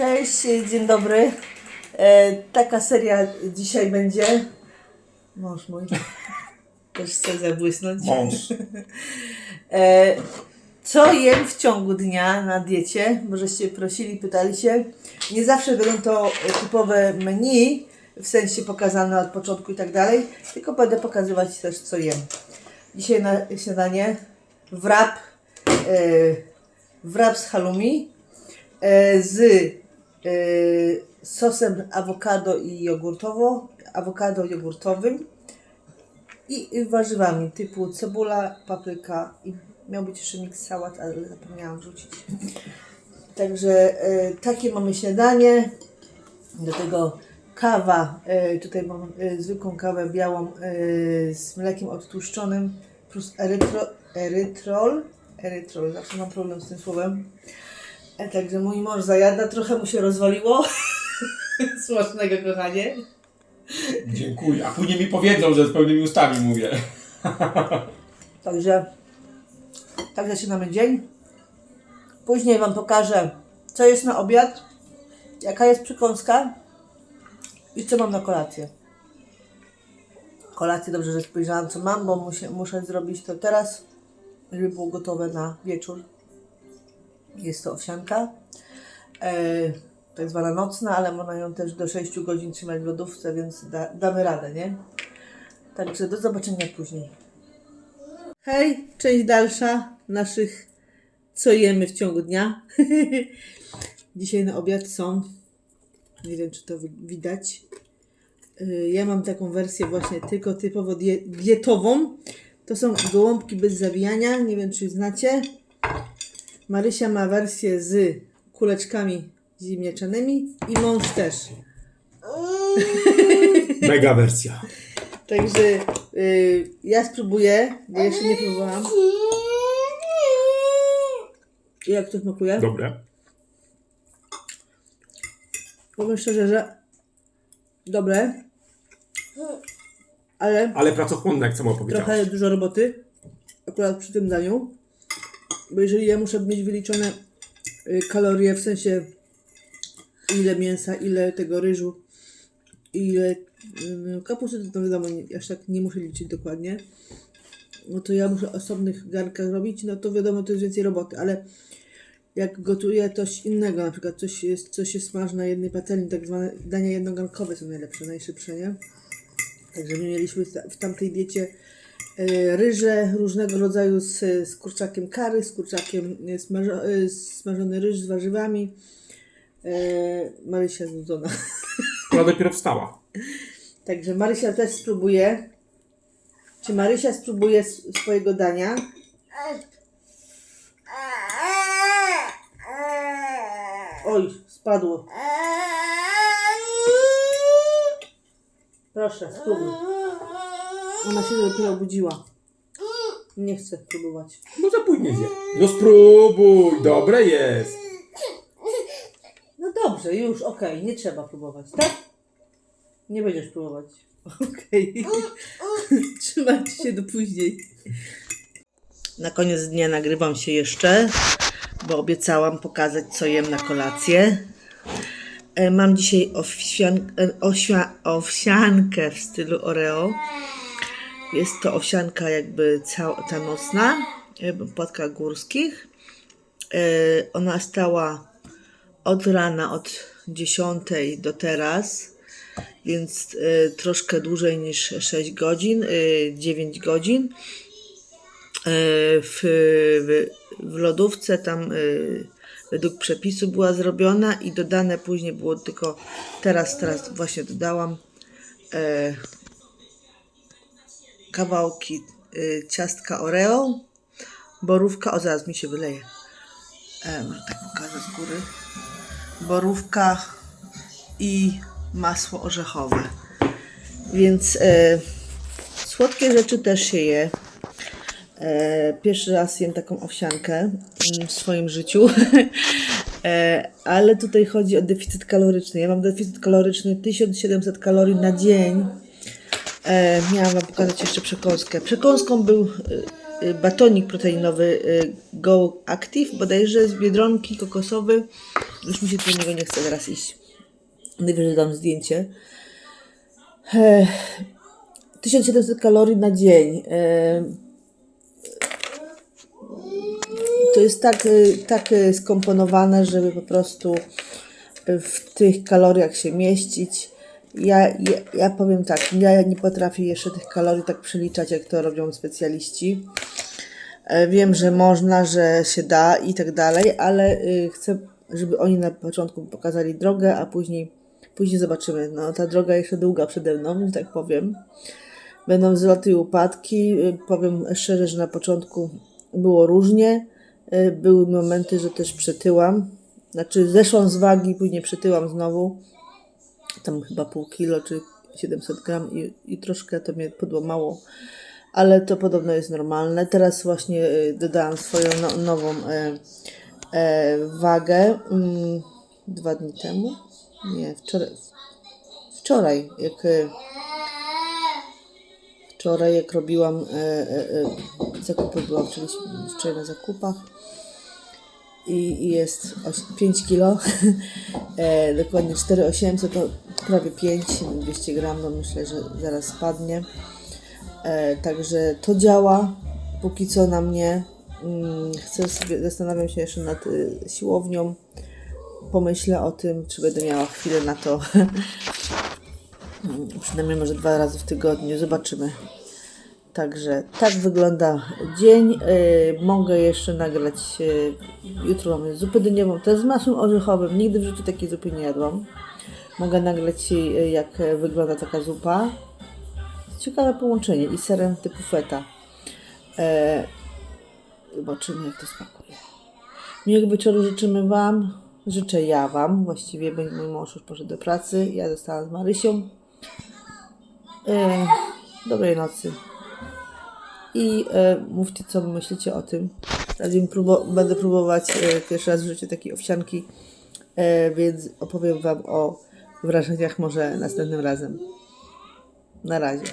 Cześć, dzień dobry. E, taka seria dzisiaj będzie. Mąż mój. Też chce zabłysnąć. Mąż. E, co jem w ciągu dnia na diecie? Możeście prosili, pytali się. Nie zawsze będą to typowe menu, w sensie pokazane od początku i tak dalej, tylko będę pokazywać też co jem. Dzisiaj na śniadanie wrap, e, wrap z halloumi e, z sosem awokado i jogurtowo, awokado jogurtowym i warzywami typu cebula, papryka i miał być jeszcze miks sałat, ale zapomniałam wrzucić. Także e, takie mamy śniadanie. Do tego kawa. E, tutaj mam zwykłą kawę białą z mlekiem odtłuszczonym plus erytro, erytrol. Erytrol, zawsze mam problem z tym słowem. E, także mój mąż zajada, trochę mu się rozwaliło. Smacznego, kochanie. Dziękuję. A później mi powiedzą, że z pełnymi ustami mówię. Także tak zaczynamy dzień. Później Wam pokażę, co jest na obiad, jaka jest przekąska i co mam na kolację. Kolację dobrze, że spojrzałam, co mam, bo muszę, muszę zrobić to teraz, żeby było gotowe na wieczór. Jest to owsianka, e, tak zwana nocna, ale można ją też do 6 godzin trzymać w lodówce, więc da, damy radę, nie? Także do zobaczenia później. Hej, część dalsza naszych co jemy w ciągu dnia. Dzisiaj na obiad są, nie wiem czy to wi- widać, Yy, ja mam taką wersję właśnie tylko typowo die- dietową. To są gołąbki bez zawijania, nie wiem czy znacie. Marysia ma wersję z kuleczkami ziemniaczanymi i mąż też. Mega wersja. Także yy, ja spróbuję, bo jeszcze nie próbowałam. Jak to smakuje? Dobre. Powiem szczerze, że dobre, ale Ale pracochłonne, jak sama powiedziałaś. trochę dużo roboty akurat przy tym daniu. Bo jeżeli ja muszę mieć wyliczone y, kalorie, w sensie ile mięsa, ile tego ryżu, ile y, kapusty, to, to wiadomo, aż tak nie muszę liczyć dokładnie. No to ja muszę osobnych garnkach robić, no to wiadomo, to jest więcej roboty, ale jak gotuję coś innego, na przykład coś jest, coś się smaży na jednej patelni, tak zwane dania jednogarnkowe są najlepsze, najszybsze, nie? Także my mieliśmy w tamtej diecie ryże różnego rodzaju z, z kurczakiem kary, z kurczakiem e, smażo, e, smażony ryż z warzywami. E, Marysia znudzona. Ona dopiero wstała. Także Marysia też spróbuje. Czy Marysia spróbuje swojego dania? Oj, spadło. Proszę, spróbuj. Ona się dopiero obudziła. Nie chce próbować. No za później zje. No spróbuj, dobre jest. No dobrze, już, okej, nie trzeba próbować, tak? Nie będziesz próbować. Okej. Trzymajcie się do później. Na koniec dnia nagrywam się jeszcze, bo obiecałam pokazać, co jem na kolację. E, Mam dzisiaj owsian, e, osia, owsiankę w stylu Oreo. Jest to owsianka jakby cała, ta nocna, e, w płatkach górskich. E, Ona stała od rana, od 10 do teraz, więc y, troszkę dłużej niż 6 godzin, y, 9 godzin. W, w, lodówce tam według przepisu była zrobiona i dodane później było tylko teraz, teraz właśnie dodałam e, kawałki y, ciastka Oreo, borówka, o zaraz mi się wyleje. E, może tak pokażę z góry borówka i masło orzechowe. Więc e, słodkie rzeczy też się je. E, pierwszy raz jem taką owsiankę mm, w swoim życiu. e, ale tutaj chodzi o deficyt kaloryczny. Ja mam deficyt kaloryczny 1700 kalorii na dzień. E, miałam Wam pokazać jeszcze przekąskę. Przekąską był e, y, batonik proteinowy y, Go Active, bodajże z Biedronki kokosowy. Już mi się do niego nie chce teraz iść. Najwyżej dam zdjęcie. E, 1700 kalorii na dzień. E, to jest tak, y, tak y, skomponowane, żeby po prostu w tych kaloriach się mieścić. Ja, ja, ja powiem tak, ja nie potrafię jeszcze tych kalorii tak przeliczać, jak to robią specjaliści. E, Wiem, że można, że się da i tak dalej, ale y, chcę, żeby oni na początku pokazali drogę, a później, później zobaczymy. No, ta droga jeszcze długa przede mną, że tak powiem. Będą wzloty i upadki. Y, Powiem szczerze, że na początku było różnie. Y, Były momenty, że też przytyłam. Znaczy zeszłam z wagi, później przytyłam znowu. Tam chyba pół kilo czy 700 gram i, i troszkę to mnie podłamało. Ale to podobno jest normalne. Teraz właśnie y, dodałam swoją no, nową e, e, wagę. Mm, dwa dni temu? Nie, wczoraj. Wczoraj, jak wczoraj jak robiłam e, e, zakupy, byłam czyli wczoraj na zakupach i, jest oś- 5 kilo, e, dokładnie 4800 to prawie 5, 200 gram, no myślę, że zaraz spadnie. E, także to działa póki co na mnie. Mm, chcę sobie, zastanawiam się jeszcze nad y, siłownią. Pomyślę o tym, czy będę miała chwilę na to. Mm, Przynajmniej może dwa razy w tygodniu. Zobaczymy. Także tak wygląda dzień. Yy, mogę jeszcze nagrać. Yy, jutro mamy zupę dyniową. Jest z masłem orzechowym. Nigdy w życiu takiej zupy nie jadłam. Mogę nagrać, yy, jak wygląda taka zupa. Ciekawe połączenie i serem typu feta. E, zobaczymy, jak to smakuje. Miłego wieczoru życzymy Wam. Życzę ja Wam. Właściwie mój mąż już poszedł do pracy. Ja zostałam z Marysią. E, dobrej nocy. I e, mówcie, co myślicie o tym. Razem próbo- będę próbować e, pierwszy raz w życiu takiej owsianki, e, więc opowiem Wam o wrażeniach może następnym razem. Na razie.